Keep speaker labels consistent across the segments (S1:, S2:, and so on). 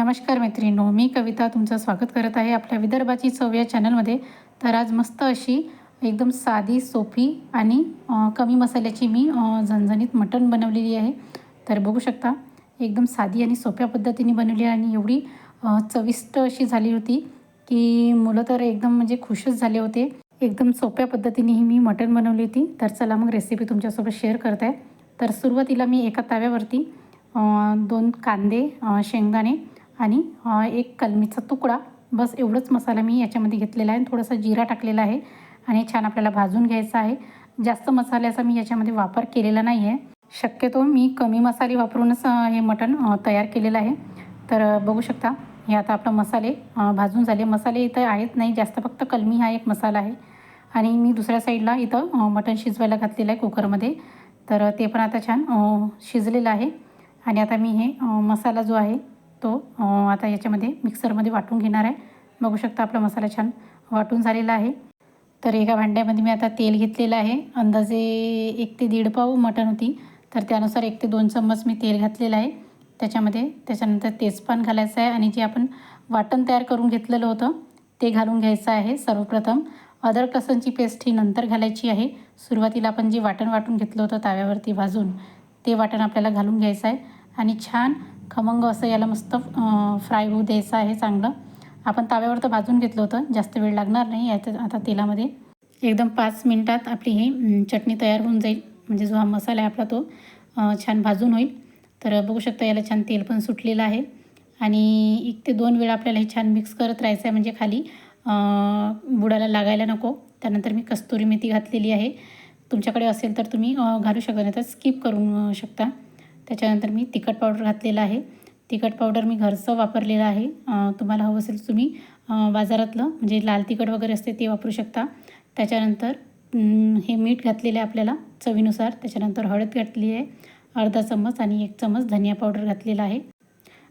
S1: नमस्कार मैत्रिणींनो मी कविता तुमचं स्वागत करत आहे आपल्या विदर्भाची चव या चॅनलमध्ये. तर आज मस्त अशी एकदम साधी सोपी आणि कमी मसाल्याची मी झणझणीत मटण बनवलेली आहे. तर बघू शकता एकदम साधी आणि सोप्या पद्धतीने बनवली आहे आणि एवढी चविष्ट अशी झाली होती की मुलं तर एकदम म्हणजे खुशच झाले होते. एकदम सोप्या पद्धतीने ही मी मटण बनवली होती. तर चला मग रेसिपी तुमच्यासोबत शेअर करत आहे तर सुरुवातीला मी एका तव्यावरती दोन कांदे शेंगदाणे आणि एक कलमीचा तुकडा. बस एवढंच मसाला मी याच्यामध्ये घेतलेला आहे. थोडासा जिरा टाकलेला आहे आणि छान आपल्याला भाजून घ्यायचा आहे. जास्त मसाल्याचा मी याच्यामध्ये वापर केलेला नाही आहे. शक्यतो मी कमी मसाले वापरूनच हे मटण तयार केलेलं आहे. तर बघू शकता हे आता आपलं मसाले भाजून झाले. मसाले इथं आहेत नाही जास्त फक्त कलमी हा एक मसाला आहे. आणि मी दुसऱ्या साईडला इथं मटण शिजवायला घातलेलं आहे कुकरमध्ये. तर ते पण आता छान शिजलेलं आहे. आणि आता मी हे मसाला जो आहे तो आता याच्यामध्ये मिक्सरमध्ये वाटून घेणार आहे. बघू शकता आपला मसाला छान वाटून झालेला आहे. तर एका भांड्यामध्ये मी आता तेल घेतलेलं आहे. अंदाजे एक ते दीड पाव मटण होती. तर त्यानुसार एक ते दोन चम्मच मी तेल घातलेलं आहे. त्याच्यामध्ये त्याच्यानंतर तेजपान घालायचं आहे आणि जे आपण वाटण तयार करून घेतलेलं होतं ते घालून घ्यायचं आहे सर्वप्रथम. अदरक लसणची पेस्ट ही नंतर घालायची आहे. सुरुवातीला आपण जे वाटण वाटून घेतलं होतं ताव्यावरती भाजून ते वाटण आपल्याला घालून घ्यायचं आहे. आणि छान खमंग असं याला मस्त फ्राय होऊ द्यायचं आहे चांगलं. आपण ताव्यावर तर भाजून घेतलं होतं जास्त वेळ लागणार नाही याचं आता तेलामध्ये. एकदम पाच मिनटात आपली ही चटणी तयार होऊन जाईल. म्हणजे जो हा मसाला आहे आपला तो छान भाजून होईल. तर बघू शकता याला छान तेल पण सुटलेलं आहे. आणि एक ते दोन वेळा आपल्याला हे छान मिक्स करत राहायचं आहे. म्हणजे खाली बुडाला लागायला नको. त्यानंतर मी कस्तुरी मेथी घातलेली आहे. तुमच्याकडे असेल तर तुम्ही घालू शकता नाही तर स्किप करून शकता. त्याच्यानंतर मी तिखट पावडर घातलेला आहे. तिखट पावडर मी घरचं वापरलेलं आहे. तुम्हाला हवं असेल तुम्ही बाजारातलं म्हणजे लाल तिखट वगैरे असते ते वापरू शकता. त्याच्यानंतर हे मीठ घातलेलं आहे आपल्याला चवीनुसार. त्याच्यानंतर हळद घातली आहे अर्धा चम्मच आणि एक चम्मच धनिया पावडर घातलेला आहे.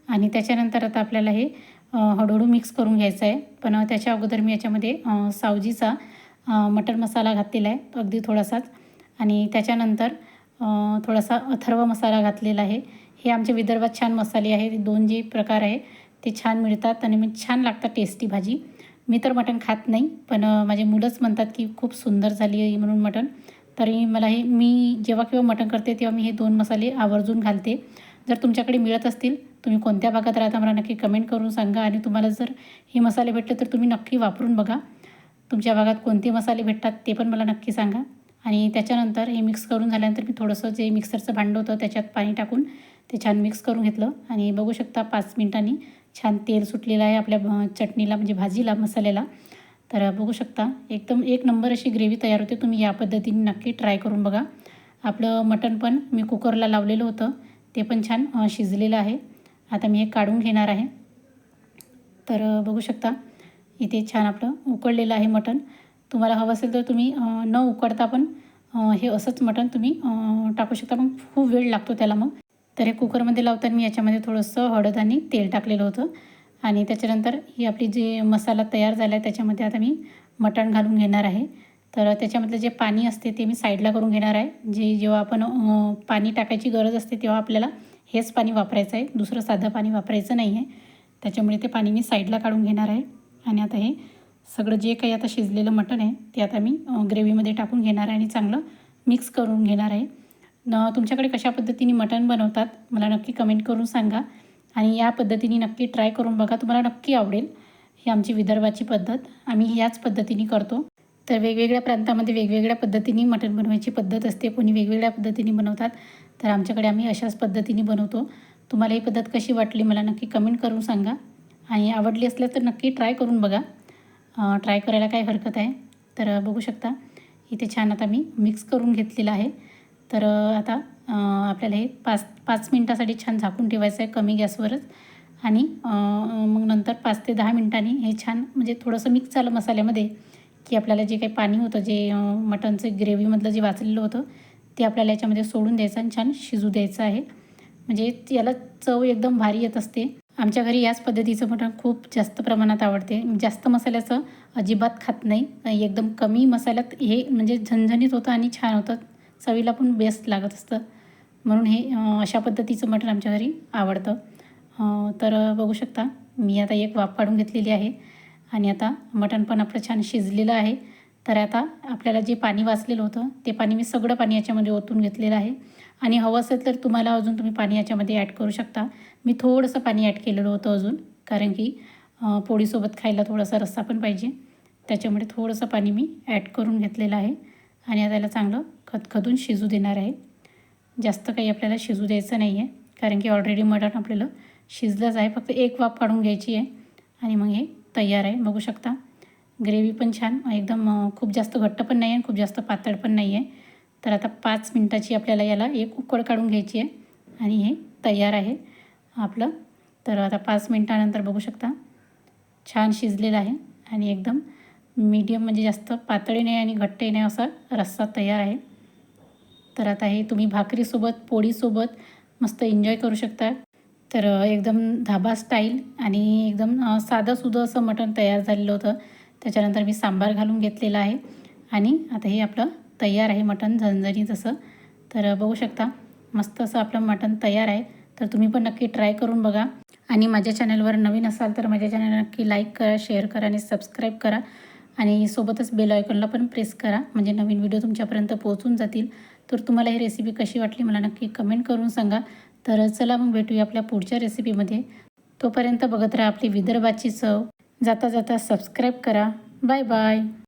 S1: आणि त्याच्यानंतर आता आपल्याला हे हळूहळू मिक्स करून घ्यायचं आहे. पण त्याच्या अगोदर मी याच्यामध्ये सावजीचा मटर मसाला घातलेला आहे अगदी थोडासाच. आणि त्याच्यानंतर थोडासा अथर्व मसाला घातलेला आहे. हे आमच्या विदर्भात छान मसाले आहेत. दोन जे प्रकार आहे ते छान मिळतात आणि मग छान लागतात टेस्टी भाजी. मी तर मटण खात नाही पण माझे मुलंच म्हणतात की खूप सुंदर झाली आहे म्हणून मटण. तरी मला हे मी जेव्हा केव्हा मटण करते तेव्हा मी हे दोन मसाले आवर्जून घालते. जर तुमच्याकडे मिळत असतील तुम्ही कोणत्या भागात राहता मला नक्की कमेंट करून सांगा आणि तुम्हाला जर हे मसाले भेटले तर तुम्ही नक्की वापरून बघा. तुमच्या भागात कोणते मसाले भेटतात ते पण मला नक्की सांगा. आणि त्याच्यानंतर हे मिक्स करून झाल्यानंतर मी थोडंसं जे मिक्सरचं भांडं होतं त्याच्यात पाणी टाकून ते छान मिक्स करून घेतलं. आणि बघू शकता पाच मिनिटांनी छान तेल सुटलेलं आहे आपल्या चटणीला म्हणजे भाजीला मसाल्याला. तर बघू शकता एकदम एक नंबर अशी ग्रेव्ही तयार होते. तुम्ही या पद्धतीने नक्की ट्राय करून बघा. आपलं मटण पण मी कुकरला लावलेलं होतं. ते पण छान शिजलेलं आहे. आता मी हे काढून घेणार आहे. तर बघू शकता इथे छान आपलं उकळलेलं आहे मटण तुम्हाला हवं असेल तर तुम्ही न उकडता पण हे असंच मटण तुम्ही टाकू शकता. पण खूप वेळ लागतो त्याला मग. तर हे कुकरमध्ये लावताना मी याच्यामध्ये थोडंसं हळद आणि तेल टाकलेलं होतं. आणि त्याच्यानंतर ही आपली जे मसाला तयार झाला आहे त्याच्यामध्ये आता मी मटण घालून घेणार आहे. तर त्याच्यामधलं जे पाणी असते ते मी साईडला करून घेणार आहे. जे जेव्हा आपण पाणी टाकायची गरज असते तेव्हा आपल्याला हेच पाणी वापरायचं आहे. दुसरं साधं पाणी वापरायचं नाही आहे. त्याच्यामुळे ते पाणी मी साईडला काढून घेणार आहे. आणि आता हे सगळं जे काही आता शिजलेलं मटण आहे ते आता मी ग्रेव्हीमध्ये टाकून घेणार आहे आणि चांगलं मिक्स करून घेणार आहे. न तुमच्याकडे कशा पद्धतीने मटण बनवतात मला नक्की कमेंट करून सांगा. आणि या पद्धतीने नक्की ट्राय करून बघा तुम्हाला नक्की आवडेल ही आमची विदर्भाची पद्धत. आम्ही याच पद्धतीने करतो. तर वेगवेगळ्या प्रांतामध्ये वेगवेगळ्या पद्धतीने मटण बनवायची पद्धत असते कोणी वेगवेगळ्या पद्धतीने बनवतात तर आमच्याकडे आम्ही अशाच पद्धतीने बनवतो. तुम्हाला ही पद्धत कशी वाटली मला नक्की कमेंट करून सांगा. आणि आवडली असल्यास तर नक्की ट्राय करून बघा. ट्राय करायला काय हरकत आहे. तर बघू शकता. इथे छान आता मी मिक्स करून घेतलेलं आहे. तर आता आपल्याला हे पाच पाच मिनटासाठी छान झाकून ठेवायचं आहे कमी गॅसवरच. आणि मग नंतर पाच ते दहा मिनटांनी हे छान म्हणजे थोडंसं मिक्स झालं मसाल्यामध्ये की आपल्याला जे काही पाणी होतं जे मटनचं मटणचं ग्रेव्हीमधलं जे वाचलेलं होतं ते आपल्याला याच्यामध्ये सोडून द्यायचं आणि छान शिजू द्यायचं आहे. म्हणजे याला चव एकदम भारी येत असते. आमच्या घरी याच पद्धतीचं मटण खूप जास्त प्रमाणात आवडते. जास्त मसाल्याचं अजिबात खात नाही. एकदम कमी मसाल्यात हे म्हणजे झणझणीत होतं आणि छान होतं. चवीला पण बेस्ट लागत असतं. म्हणून हे अशा पद्धतीचं मटण आमच्या घरी आवडतं. तर बघू शकता मी आता एक वाफ काढून घेतलेली आहे. आणि आता मटण पण आपलं छान शिजलेलं आहे. तर आता आपल्याला जे पाणी वाचलेलं होतं ते पाणी मी सगळं पाणी याच्यामध्ये ओतून घेतलेलं आहे. आणि हवं असेल तर तुम्हाला अजून तुम्ही पाणी याच्यामध्ये ॲड करू शकता. मी थोडंसं पाणी ॲड केलेलं होतं अजून कारण की पोळीसोबत खायला थोडासा रस्सा पण पाहिजे. त्याच्यामुळे थोडंसं पाणी मी ॲड करून घेतलेलं आहे. आणि आता याला चांगलं खतखतून शिजू देणार आहे. जास्त काही आपल्याला शिजू द्यायचं नाही आहे कारण की ऑलरेडी मटण आपल्याला शिजलंच आहे. फक्त एक वाफ काढून घ्यायची आहे. आणि मग हे तयार आहे. बघू शकता. ग्रेव्ही पण छान. एकदम खूप जास्त घट्ट पण नाही आहे खूप जास्त पातळ पण नाही आहे तर आता पाच मिनटाची आपल्याला याला एक उकड काढून घ्यायची आहे. आणि हे तयार आहे आपलं. तर आता पाच मिनटानंतर बघू शकता. छान शिजलेलं आहे. आणि एकदम मीडियम म्हणजे जास्त पातळी नाही आणि घट्टही नाही असा रस्सा तयार आहे. तर आता हे तुम्ही भाकरीसोबत पोळीसोबत मस्त एन्जॉय करू शकता. तर एकदम धाबा स्टाईल आणि एकदम साधंसुधं असं मटण तयार झालेलं होतं. त्याच्यानंतर मी सांबार घालून घेतलेला आहे. आणि आता हे आपलं तयार आहे मटण झणझणी जसं तर बघू शकता मस्त असं आपलं मटण तयार आहे. तर तुम्ही पण नक्की ट्राय करून बघा. आणि माझ्या चॅनलवर नवीन असाल तर माझ्या चॅनल नक्की लाईक करा शेअर करा आणि सबस्क्राईब करा. आणि सोबतच बेल आयकॉनला पण प्रेस करा. म्हणजे नवीन व्हिडिओ तुमच्यापर्यंत पोहोचून जातील. तर तुम्हाला ही रेसिपी कशी वाटली मला नक्की कमेंट करून सांगा. तर चला मग भेटूया आपल्या पुढच्या रेसिपीमध्ये तोपर्यंत बघत राहा आपली विदर्भाची चव. जाता जाता सबस्क्राईब करा. Bye bye